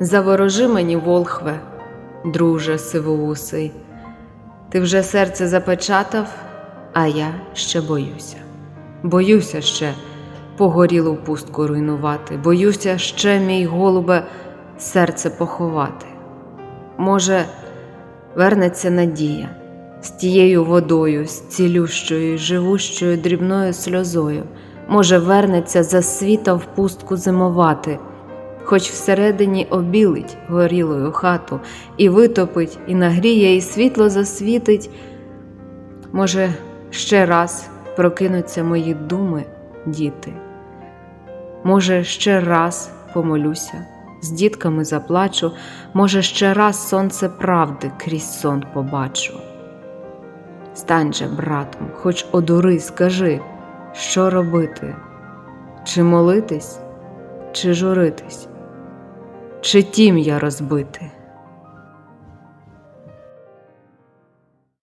Заворожи мені, волхве, друже сивоусий, ти вже серце запечатав, а я ще боюся. Боюся ще погорілу пустку руйнувати, боюся ще, мій голубе, серце поховати. Може, вернеться надія з тією водою, з цілющою, живущою дрібною сльозою. Може, вернеться за світа в пустку зимувати, хоч всередині обілить горілою хату, і витопить, і нагріє, і світло засвітить. Може, ще раз прокинуться мої думи, діти. Може, ще раз помолюся, з дітками заплачу, може, ще раз сонце правди крізь сон побачу. Стань же, братом, хоч одури, скажи, що робити? Чи молитись, чи журитись, чи тім'я розбити?